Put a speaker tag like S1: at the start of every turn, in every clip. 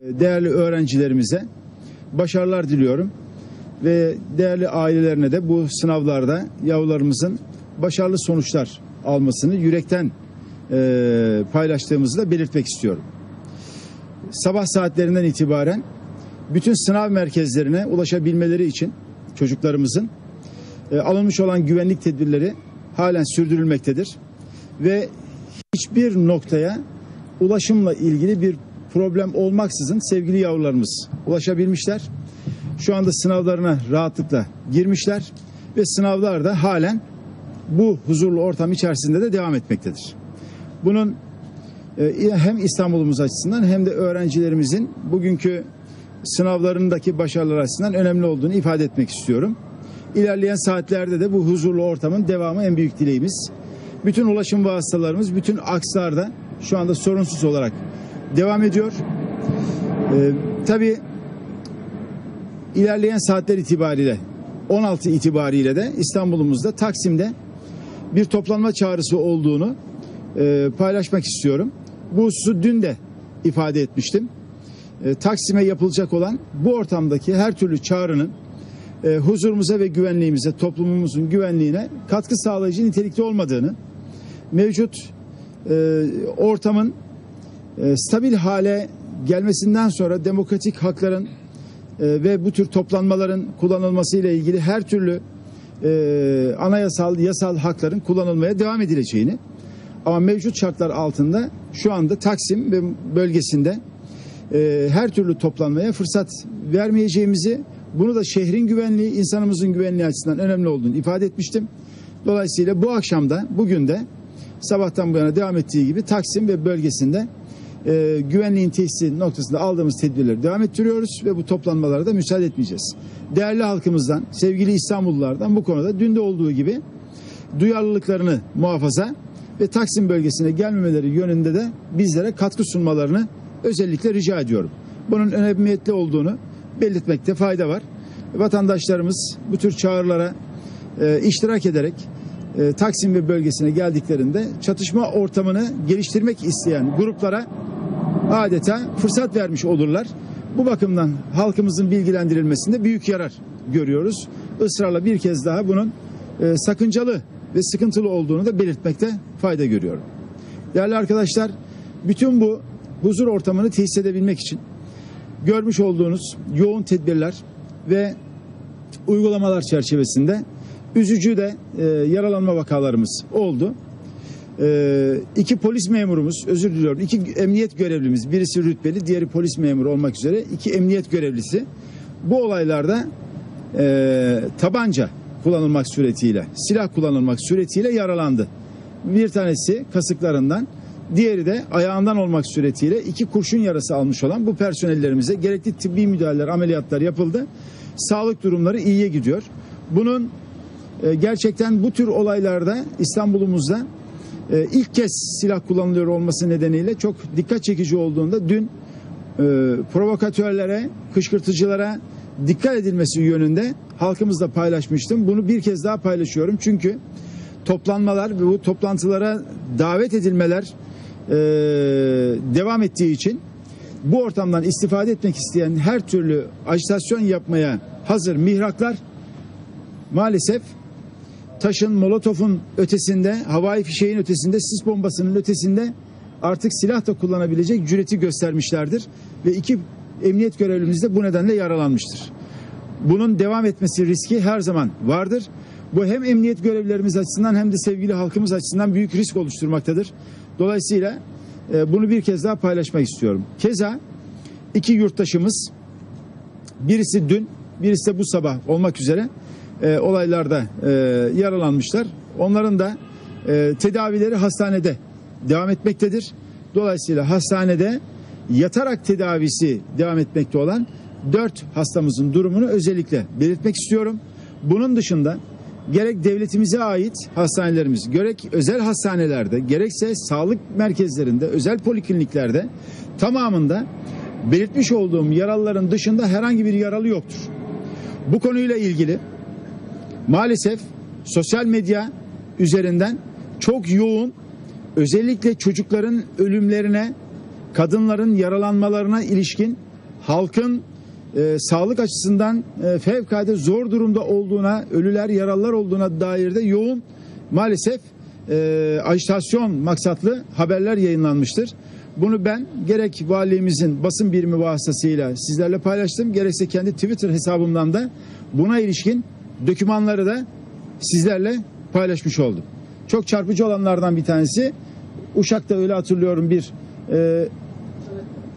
S1: Değerli öğrencilerimize başarılar diliyorum ve değerli ailelerine de bu sınavlarda yavrularımızın başarılı sonuçlar almasını yürekten e, paylaştığımızı da belirtmek istiyorum. Sabah saatlerinden itibaren bütün sınav merkezlerine ulaşabilmeleri için çocuklarımızın e, alınmış olan güvenlik tedbirleri halen sürdürülmektedir ve hiçbir noktaya ulaşımla ilgili bir problem olmaksızın sevgili yavrularımız ulaşabilmişler. Şu anda sınavlarına rahatlıkla girmişler ve sınavlar da halen bu huzurlu ortam içerisinde de devam etmektedir. Bunun e, hem İstanbul'umuz açısından hem de öğrencilerimizin bugünkü sınavlarındaki başarılar açısından önemli olduğunu ifade etmek istiyorum. İlerleyen saatlerde de bu huzurlu ortamın devamı en büyük dileğimiz. Bütün ulaşım vasıtalarımız bütün akslarda şu anda sorunsuz olarak devam ediyor. Ee, tabii ilerleyen saatler itibariyle 16 itibariyle de İstanbul'umuzda Taksim'de bir toplanma çağrısı olduğunu e, paylaşmak istiyorum. Bu hususu dün de ifade etmiştim. E, Taksim'e yapılacak olan bu ortamdaki her türlü çağrının e, huzurumuza ve güvenliğimize, toplumumuzun güvenliğine katkı sağlayıcı nitelikte olmadığını, mevcut e, ortamın e, stabil hale gelmesinden sonra demokratik hakların e, ve bu tür toplanmaların kullanılması ile ilgili her türlü e, anayasal, yasal hakların kullanılmaya devam edileceğini ama mevcut şartlar altında şu anda Taksim ve bölgesinde e, her türlü toplanmaya fırsat vermeyeceğimizi, bunu da şehrin güvenliği, insanımızın güvenliği açısından önemli olduğunu ifade etmiştim. Dolayısıyla bu akşam da, bugün de sabahtan bu yana devam ettiği gibi Taksim ve bölgesinde e, güvenliğin tesisi noktasında aldığımız tedbirleri devam ettiriyoruz ve bu toplanmalara da müsaade etmeyeceğiz. Değerli halkımızdan, sevgili İstanbullulardan bu konuda dün de olduğu gibi duyarlılıklarını muhafaza ve Taksim bölgesine gelmemeleri yönünde de bizlere katkı sunmalarını özellikle rica ediyorum. Bunun önemli olduğunu belirtmekte fayda var. Vatandaşlarımız bu tür çağrılara e, iştirak ederek e, Taksim ve bölgesine geldiklerinde çatışma ortamını geliştirmek isteyen gruplara adeta fırsat vermiş olurlar. Bu bakımdan halkımızın bilgilendirilmesinde büyük yarar görüyoruz. Israrla bir kez daha bunun e, sakıncalı ve sıkıntılı olduğunu da belirtmekte fayda görüyorum. Değerli arkadaşlar, bütün bu huzur ortamını tesis edebilmek için görmüş olduğunuz yoğun tedbirler ve uygulamalar çerçevesinde üzücü de e, yaralanma vakalarımız oldu. E, iki polis memurumuz, özür diliyorum, iki emniyet görevlimiz, birisi rütbeli, diğeri polis memuru olmak üzere iki emniyet görevlisi bu olaylarda e, tabanca kullanılmak suretiyle, silah kullanılmak suretiyle yaralandı. Bir tanesi kasıklarından, diğeri de ayağından olmak suretiyle iki kurşun yarası almış olan bu personellerimize gerekli tıbbi müdahaleler, ameliyatlar yapıldı. Sağlık durumları iyiye gidiyor. Bunun e, gerçekten bu tür olaylarda İstanbul'umuzda e, ilk kez silah kullanılıyor olması nedeniyle çok dikkat çekici olduğunda dün e, provokatörlere, kışkırtıcılara dikkat edilmesi yönünde halkımızla paylaşmıştım. Bunu bir kez daha paylaşıyorum. Çünkü toplanmalar ve bu toplantılara davet edilmeler e, devam ettiği için bu ortamdan istifade etmek isteyen her türlü ajitasyon yapmaya hazır mihraklar maalesef taşın, molotofun ötesinde, havai fişeğin ötesinde, sis bombasının ötesinde artık silah da kullanabilecek cüreti göstermişlerdir. Ve iki emniyet görevlimiz de bu nedenle yaralanmıştır. Bunun devam etmesi riski her zaman vardır. Bu hem emniyet görevlilerimiz açısından hem de sevgili halkımız açısından büyük risk oluşturmaktadır. Dolayısıyla e, bunu bir kez daha paylaşmak istiyorum. Keza iki yurttaşımız birisi dün birisi de bu sabah olmak üzere e, olaylarda e, yaralanmışlar. Onların da e, tedavileri hastanede devam etmektedir. Dolayısıyla hastanede yatarak tedavisi devam etmekte olan dört hastamızın durumunu özellikle belirtmek istiyorum. Bunun dışında gerek devletimize ait hastanelerimiz, gerek özel hastanelerde, gerekse sağlık merkezlerinde, özel polikliniklerde tamamında belirtmiş olduğum yaralıların dışında herhangi bir yaralı yoktur. Bu konuyla ilgili maalesef sosyal medya üzerinden çok yoğun özellikle çocukların ölümlerine, kadınların yaralanmalarına ilişkin halkın e, sağlık açısından e, fevkalade zor durumda olduğuna, ölüler, yaralılar olduğuna dair de yoğun maalesef e, ajitasyon maksatlı haberler yayınlanmıştır. Bunu ben gerek valimizin basın birimi vasıtasıyla sizlerle paylaştım, gerekse kendi Twitter hesabımdan da buna ilişkin dokümanları da sizlerle paylaşmış oldum. Çok çarpıcı olanlardan bir tanesi Uşak'ta öyle hatırlıyorum bir e,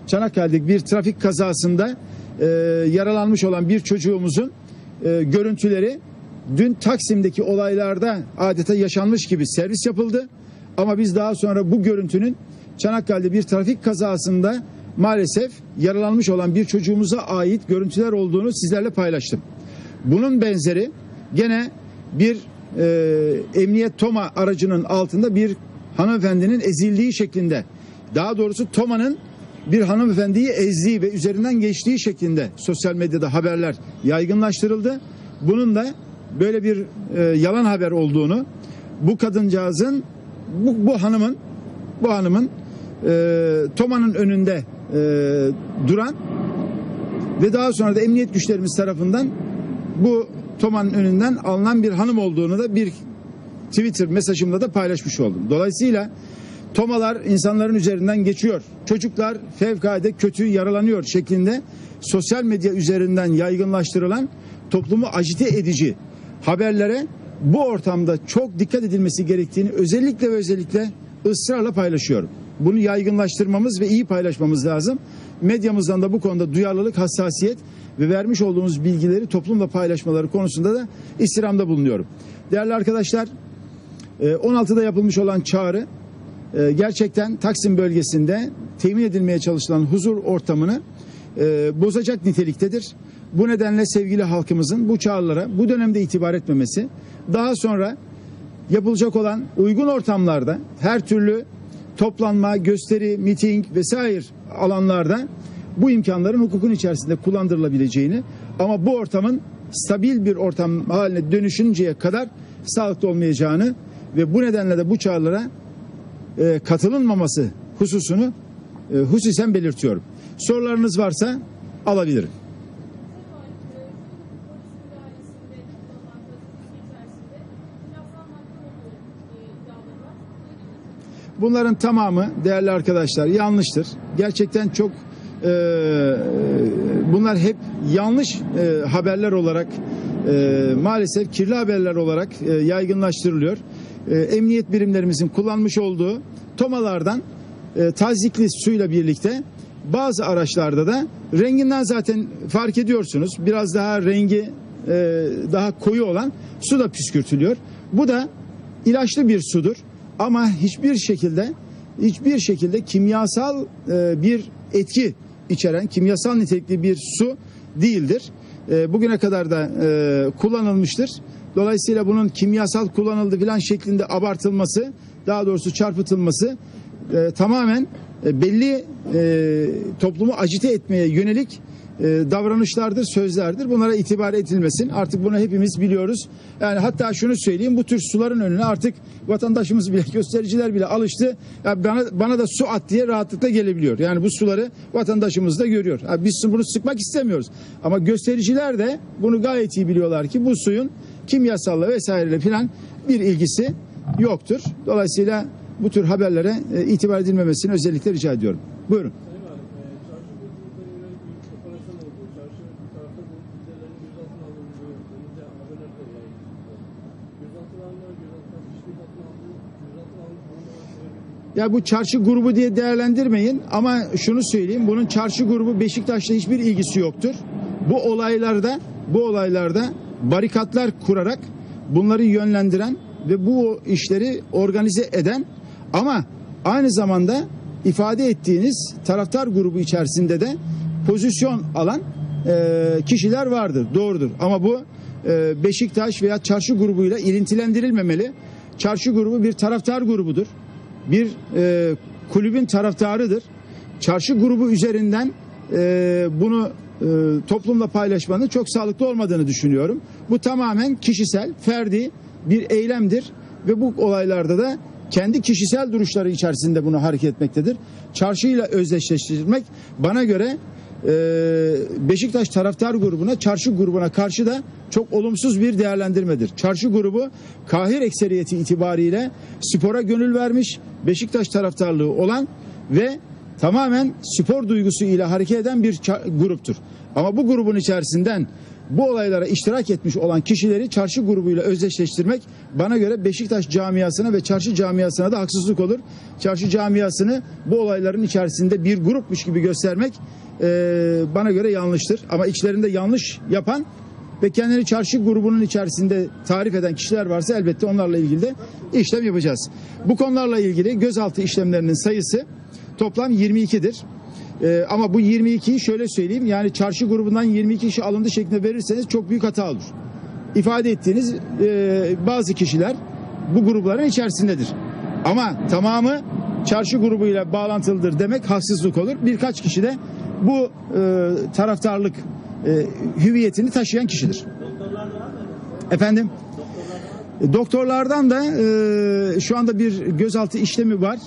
S1: Çanakkale'deki bir trafik kazasında e, yaralanmış olan bir çocuğumuzun e, görüntüleri dün Taksim'deki olaylarda adeta yaşanmış gibi servis yapıldı. Ama biz daha sonra bu görüntünün Çanakkale'de bir trafik kazasında maalesef yaralanmış olan bir çocuğumuza ait görüntüler olduğunu sizlerle paylaştım. Bunun benzeri gene bir e, emniyet Toma aracının altında bir hanımefendinin ezildiği şeklinde daha doğrusu Toma'nın bir hanımefendiyi ezdiği ve üzerinden geçtiği şeklinde sosyal medyada haberler yaygınlaştırıldı. Bunun da böyle bir e, yalan haber olduğunu bu kadıncağızın bu, bu hanımın bu hanımın e, Toma'nın önünde e, duran ve daha sonra da emniyet güçlerimiz tarafından bu Toma'nın önünden alınan bir hanım olduğunu da bir Twitter mesajımda da paylaşmış oldum. Dolayısıyla Tomalar insanların üzerinden geçiyor. Çocuklar fevkalade kötü yaralanıyor şeklinde sosyal medya üzerinden yaygınlaştırılan toplumu acite edici haberlere bu ortamda çok dikkat edilmesi gerektiğini özellikle ve özellikle ısrarla paylaşıyorum. Bunu yaygınlaştırmamız ve iyi paylaşmamız lazım. Medyamızdan da bu konuda duyarlılık, hassasiyet ve vermiş olduğumuz bilgileri toplumla paylaşmaları konusunda da istirhamda bulunuyorum. Değerli arkadaşlar, 16'da yapılmış olan çağrı e, gerçekten Taksim bölgesinde temin edilmeye çalışılan huzur ortamını e, bozacak niteliktedir. Bu nedenle sevgili halkımızın bu çağrılara bu dönemde itibar etmemesi, daha sonra yapılacak olan uygun ortamlarda her türlü toplanma, gösteri, miting vesaire alanlarda bu imkanların hukukun içerisinde kullandırılabileceğini ama bu ortamın stabil bir ortam haline dönüşünceye kadar sağlıklı olmayacağını ve bu nedenle de bu çağrılara e, katılınmaması hususunu e, hususen belirtiyorum. Sorularınız varsa alabilirim. Bunların tamamı değerli arkadaşlar yanlıştır. Gerçekten çok e, bunlar hep yanlış e, haberler olarak e, maalesef kirli haberler olarak e, yaygınlaştırılıyor. E, emniyet birimlerimizin kullanmış olduğu tomalardan e, tazikli suyla birlikte bazı araçlarda da renginden zaten fark ediyorsunuz. Biraz daha rengi e, daha koyu olan su da püskürtülüyor. Bu da ilaçlı bir sudur ama hiçbir şekilde hiçbir şekilde kimyasal e, bir etki içeren kimyasal nitelikli bir su değildir. E, bugüne kadar da e, kullanılmıştır. Dolayısıyla bunun kimyasal kullanıldı filan şeklinde abartılması, daha doğrusu çarpıtılması e, tamamen belli e, toplumu acite etmeye yönelik e, davranışlardır, sözlerdir. Bunlara itibar edilmesin. Artık bunu hepimiz biliyoruz. Yani hatta şunu söyleyeyim, bu tür suların önüne artık vatandaşımız bile, göstericiler bile alıştı. Ya bana, bana da su at diye rahatlıkla gelebiliyor. Yani bu suları vatandaşımız da görüyor. Ya biz bunu sıkmak istemiyoruz. Ama göstericiler de bunu gayet iyi biliyorlar ki bu suyun kimyasalla vesaireyle filan bir ilgisi yoktur. Dolayısıyla bu tür haberlere e, itibar edilmemesini özellikle rica ediyorum. Buyurun. Ya bu çarşı grubu diye değerlendirmeyin ama şunu söyleyeyim. Bunun çarşı grubu Beşiktaş'la hiçbir ilgisi yoktur. Bu olaylarda bu olaylarda barikatlar kurarak bunları yönlendiren ve bu işleri organize eden ama aynı zamanda ifade ettiğiniz taraftar grubu içerisinde de pozisyon alan e, kişiler vardır. Doğrudur. Ama bu e, Beşiktaş veya çarşı grubuyla ilintilendirilmemeli. Çarşı grubu bir taraftar grubudur. Bir e, kulübün taraftarıdır. Çarşı grubu üzerinden e, bunu e, toplumla paylaşmanın çok sağlıklı olmadığını düşünüyorum. Bu tamamen kişisel, ferdi bir eylemdir ve bu olaylarda da kendi kişisel duruşları içerisinde bunu hareket etmektedir. Çarşıyla özdeşleştirmek bana göre Beşiktaş taraftar grubuna, çarşı grubuna karşı da çok olumsuz bir değerlendirmedir. Çarşı grubu kahir ekseriyeti itibariyle spora gönül vermiş, Beşiktaş taraftarlığı olan ve tamamen spor duygusu ile hareket eden bir gruptur. Ama bu grubun içerisinden bu olaylara iştirak etmiş olan kişileri çarşı grubuyla özdeşleştirmek bana göre Beşiktaş camiasına ve çarşı camiasına da haksızlık olur. Çarşı camiasını bu olayların içerisinde bir grupmuş gibi göstermek eee, bana göre yanlıştır. Ama içlerinde yanlış yapan ve kendini çarşı grubunun içerisinde tarif eden kişiler varsa elbette onlarla ilgili de işlem yapacağız. Bu konularla ilgili gözaltı işlemlerinin sayısı toplam 22'dir. Ee, ama bu 22'yi şöyle söyleyeyim yani çarşı grubundan 22 kişi alındı şeklinde verirseniz çok büyük hata olur. İfade ettiğiniz e, bazı kişiler bu grupların içerisindedir. Ama tamamı çarşı grubuyla bağlantılıdır demek haksızlık olur. Birkaç kişi de bu e, taraftarlık e, hüviyetini taşıyan kişidir. Efendim? E, Doktorlardan da e, şu anda bir gözaltı işlemi var.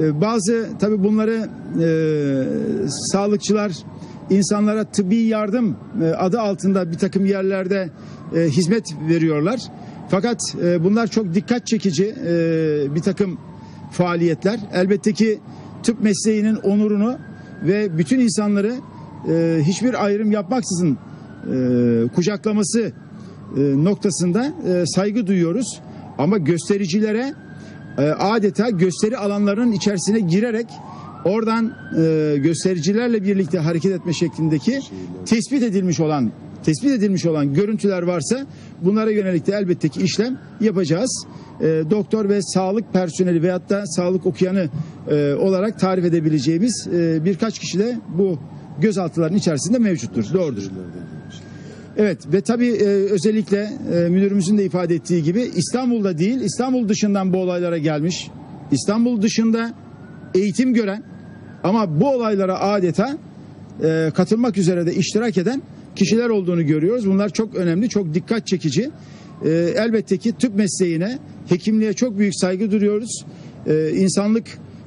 S1: E, bazı tabi bunları e, sağlıkçılar insanlara tıbbi yardım e, adı altında bir takım yerlerde e, hizmet veriyorlar. Fakat e, bunlar çok dikkat çekici e, bir takım faaliyetler. Elbette ki tıp mesleğinin onurunu ve bütün insanları e, hiçbir ayrım yapmaksızın e, kucaklaması e, noktasında e, saygı duyuyoruz. Ama göstericilere e, adeta gösteri alanlarının içerisine girerek oradan e, göstericilerle birlikte hareket etme şeklindeki tespit edilmiş olan tespit edilmiş olan görüntüler varsa bunlara yönelik de elbette ki işlem yapacağız. E, doktor ve sağlık personeli veyahut da sağlık okuyanı e, olarak tarif edebileceğimiz e, birkaç kişi de bu gözaltıların içerisinde mevcuttur. Doğrudur. Evet ve tabii e, özellikle e, müdürümüzün de ifade ettiği gibi İstanbul'da değil İstanbul dışından bu olaylara gelmiş. İstanbul dışında eğitim gören ama bu olaylara adeta e, katılmak üzere de iştirak eden kişiler olduğunu görüyoruz. Bunlar çok önemli, çok dikkat çekici. E, elbette ki tıp mesleğine, hekimliğe çok büyük saygı duyuyoruz. E, insanlık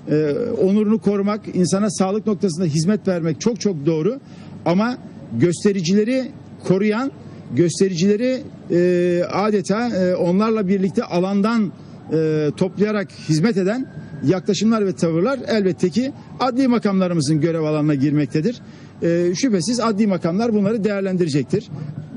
S1: e, onurunu korumak, insana sağlık noktasında hizmet vermek çok çok doğru. Ama göstericileri koruyan, göstericileri e, adeta e, onlarla birlikte alandan e, toplayarak hizmet eden yaklaşımlar ve tavırlar elbette ki adli makamlarımızın görev alanına girmektedir. E, şüphesiz adli makamlar bunları değerlendirecektir.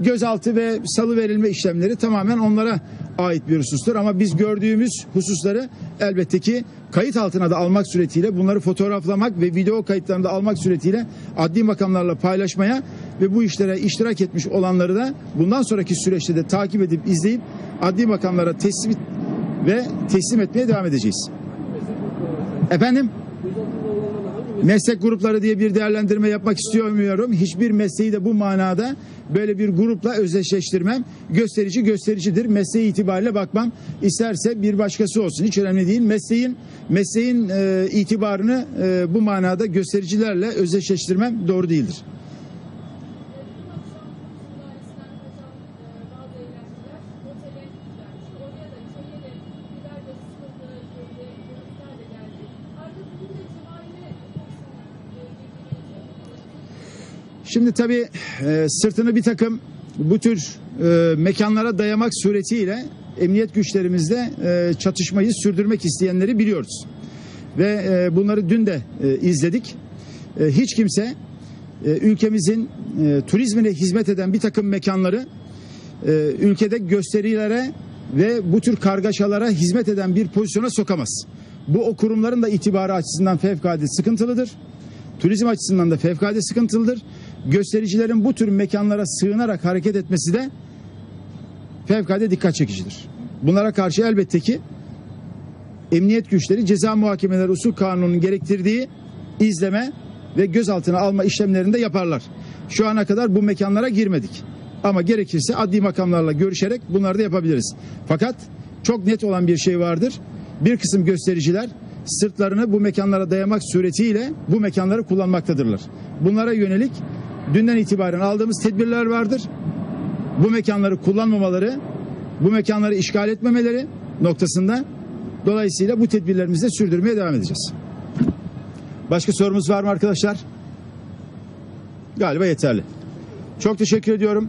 S1: Gözaltı ve salı verilme işlemleri tamamen onlara ait bir husustur ama biz gördüğümüz hususları elbette ki kayıt altına da almak suretiyle bunları fotoğraflamak ve video kayıtlarını da almak suretiyle adli makamlarla paylaşmaya ve bu işlere iştirak etmiş olanları da bundan sonraki süreçte de takip edip izleyip adli makamlara teslim ve teslim etmeye devam edeceğiz. Efendim? Meslek grupları diye bir değerlendirme yapmak istemiyorum. Hiçbir mesleği de bu manada böyle bir grupla özdeşleştirmem. Gösterici göstericidir. Mesleği itibariyle bakmam. İsterse bir başkası olsun. Hiç önemli değil. Mesleğin mesleğin e, itibarını e, bu manada göstericilerle özdeşleştirmem doğru değildir. Şimdi tabii e, sırtını bir takım bu tür e, mekanlara dayamak suretiyle emniyet güçlerimizle e, çatışmayı sürdürmek isteyenleri biliyoruz. Ve e, bunları dün de e, izledik. E, hiç kimse e, ülkemizin e, turizmine hizmet eden bir takım mekanları e, ülkede gösterilere ve bu tür kargaşalara hizmet eden bir pozisyona sokamaz. Bu o kurumların da itibarı açısından fevkalade sıkıntılıdır. Turizm açısından da fevkalade sıkıntılıdır. Göstericilerin bu tür mekanlara sığınarak hareket etmesi de fevkalade dikkat çekicidir. Bunlara karşı elbette ki emniyet güçleri ceza muhakemeleri usul kanununun gerektirdiği izleme ve gözaltına alma işlemlerini de yaparlar. Şu ana kadar bu mekanlara girmedik. Ama gerekirse adli makamlarla görüşerek bunları da yapabiliriz. Fakat çok net olan bir şey vardır. Bir kısım göstericiler sırtlarını bu mekanlara dayamak suretiyle bu mekanları kullanmaktadırlar. Bunlara yönelik dünden itibaren aldığımız tedbirler vardır. Bu mekanları kullanmamaları, bu mekanları işgal etmemeleri noktasında dolayısıyla bu tedbirlerimizi de sürdürmeye devam edeceğiz. Başka sorumuz var mı arkadaşlar? galiba yeterli. Çok teşekkür ediyorum.